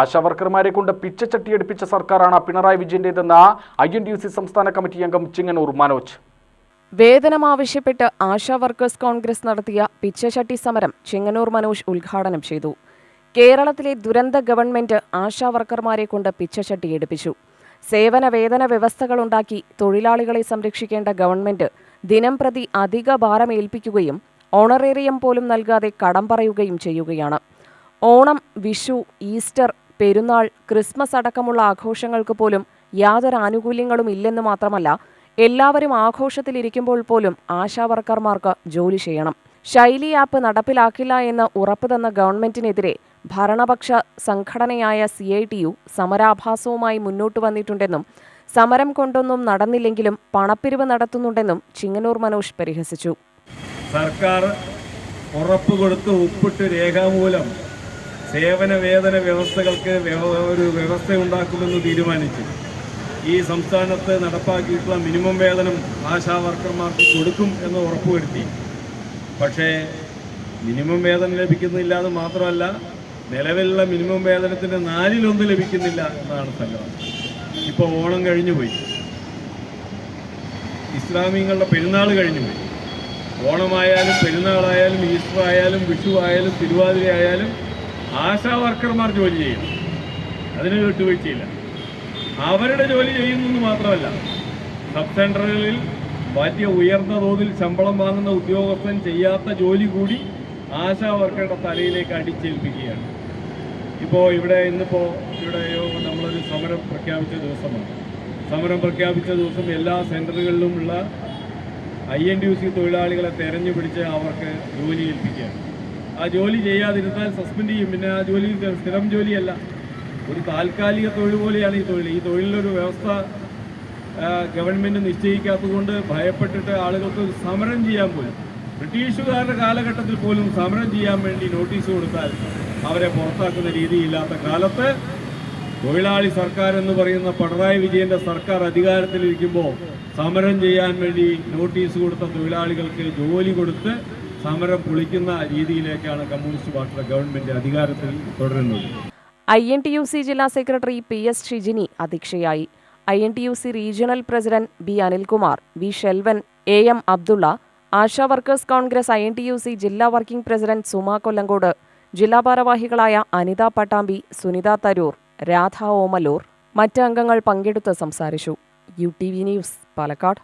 ആശാവർക്കർമാരെ കൊണ്ട് പിച്ചച്ചട്ടിയടിപ്പിച്ച സർക്കാരാണ് പിണറായി വിജയന്റേതെന്ന് ഐ എൻ ഡി സി സംസ്ഥാന കമ്മിറ്റി അംഗം ചിങ്ങനൂർ മനോജ്. വേതനം ആവശ്യപ്പെട്ട് ആശാ വർക്കേഴ്സ് കോൺഗ്രസ് നടത്തിയ പിച്ചചട്ടി സമരം ചിങ്ങനൂർ മനോജ് ഉദ്ഘാടനം ചെയ്തു. കേരളത്തിലെ ദുരന്ത ഗവൺമെന്റ് ആശാ വർക്കർമാരെ കൊണ്ട് പിച്ചചട്ടി എടുപ്പിച്ചു. സേവന വേതന വ്യവസ്ഥകളുണ്ടാക്കി തൊഴിലാളികളെ സംരക്ഷിക്കേണ്ട ഗവൺമെന്റ് ദിനം പ്രതി അധിക ഭാരമേൽപ്പിക്കുകയും ഓണറേറിയം പോലും നൽകാതെ കടം പറയുകയും ചെയ്യുകയാണ്. ഓണം വിഷു ഈസ്റ്റർ പെരുന്നാൾ ക്രിസ്മസ് അടക്കമുള്ള ആഘോഷങ്ങൾക്ക് പോലും യാതൊരു ആനുകൂല്യങ്ങളും ഇല്ലെന്ന് മാത്രമല്ല എല്ലാവരും ആഘോഷത്തിലിരിക്കുമ്പോൾ പോലും ആശാവർക്കർമാർക്ക് ജോലി ചെയ്യണം. ശൈലി ആപ്പ് നടപ്പിലാക്കില്ല എന്ന് ഉറപ്പ് തന്ന ഗവൺമെന്റിനെതിരെ ഭരണപക്ഷ സംഘടനയായ സി ഐ ടി യു സമരാഭാസവുമായി മുന്നോട്ട് വന്നിട്ടുണ്ടെന്നും സമരം കൊണ്ടൊന്നും നടന്നില്ലെങ്കിലും പണപ്പിരിവ് നടത്തുന്നുണ്ടെന്നും ചിങ്ങനൂർ മനോജ് പരിഹസിച്ചു. സർക്കാർ ഉറപ്പ് കൊടുത്ത് ഉപ്പിട്ട് രേഖാമൂലം സേവന വേതന വ്യവസ്ഥകൾക്ക് ഒരു വ്യവസ്ഥ ഉണ്ടാക്കുമെന്ന് തീരുമാനിച്ചു. ഈ സംസ്ഥാനത്ത് നടപ്പാക്കിയിട്ടുള്ള മിനിമം വേതനം ആശാ വർക്കർമാർക്ക് കൊടുക്കും എന്ന് ഉറപ്പുവരുത്തി. പക്ഷേ മിനിമം വേതനം ലഭിക്കുന്നില്ല എന്ന് മാത്രമല്ല നിലവിലുള്ള മിനിമം വേതനത്തിന്റെ നാലിലൊന്ന് ലഭിക്കുന്നില്ല എന്നാണ് സംഗതി. ഇപ്പോൾ ഓണം കഴിഞ്ഞു പോയി ഇസ്ലാമിങ്ങളുടെ പെരുന്നാൾ കഴിഞ്ഞു പോയി ഓണമായാലും പെരുന്നാളായാലും ഈസ്റ്റർ ആയാലും വിഷു ആയാലും തിരുവാതിര ആയാലും ആശാ വർക്കർമാർ ജോലി ചെയ്യും. അതിന് വിട്ടുവീഴ്ചയില്ല അവരുടെ ജോലി ചെയ്യുന്നെന്ന് മാത്രമല്ല സബ് സെന്ററുകളിൽ വലിയ ഉയർന്ന തോതിൽ ശമ്പളം വാങ്ങുന്ന ഉദ്യോഗസ്ഥൻ ചെയ്യാത്ത ജോലി കൂടി ആശാ വർക്കറുടെ തലയിലേക്ക് അടിച്ചേൽപ്പിക്കുകയാണ്. ഇപ്പോൾ ഇവിടെ ഇന്നിപ്പോൾ ഇവിടെ നമ്മളൊരു സമരം പ്രഖ്യാപിച്ച ദിവസമാണ്. സമരം പ്രഖ്യാപിച്ച ദിവസം എല്ലാ സെന്ററുകളിലുമുള്ള I N T U C തൊഴിലാളികളെ തെരഞ്ഞു പിടിച്ച് അവർക്ക് ജോലി ഏൽപ്പിക്കുകയാണ്. ആ ജോലി ചെയ്യാതിരുന്നാൽ സസ്പെൻഡ് ചെയ്യും. പിന്നെ ആ ജോലി സ്ഥിരം ജോലിയല്ല. ഒരു താൽക്കാലിക തൊഴിൽ പോലെയാണ് ഈ തൊഴിൽ. ഈ തൊഴിലിലൊരു വ്യവസ്ഥ ഗവൺമെന്റ് നിശ്ചയിക്കാത്തതുകൊണ്ട് ഭയപ്പെട്ടിട്ട് ആളുകൾക്ക് സമരം ചെയ്യാൻ പോലും ബ്രിട്ടീഷുകാരുടെ കാലഘട്ടത്തിൽ പോലും സമരം ചെയ്യാൻ വേണ്ടി നോട്ടീസ് കൊടുത്താൽ അവരെ പുറത്താക്കുന്ന രീതിയില്ലാത്ത കാലത്ത് തൊഴിലാളി സർക്കാർ എന്ന് പറയുന്ന പിണറായി വിജയന്റെ സർക്കാർ അധികാരത്തിലിരിക്കുമ്പോൾ സമരം ചെയ്യാൻ വേണ്ടി നോട്ടീസ് കൊടുത്ത തൊഴിലാളികൾക്ക് ജോലി കൊടുത്ത് സമരം പൊളിക്കുന്ന രീതിയിലേക്കാണ് കമ്മ്യൂണിസ്റ്റ് പാർട്ടിയുടെ ഗവൺമെന്റ് അധികാരത്തിൽ തുടരുന്നത്. I N T U C ജില്ലാ സെക്രട്ടറി പി എസ് ഷിജിനി അധ്യക്ഷയായി. I N T U C regional president B Anilkumar B Shelvan A M Abdullah ASHA workers Congress I N T U C ജില്ലാ working president Suma Kollengode ജില്ലാ ഭാരവാഹികളായ അനിത പട്ടാമ്പി സുനിത തരൂർ രാധ ഓമലൂർ മറ്റ് അംഗങ്ങൾ പങ്കെടുത്ത് സംസാരിച്ചു. U T V news Palakkad.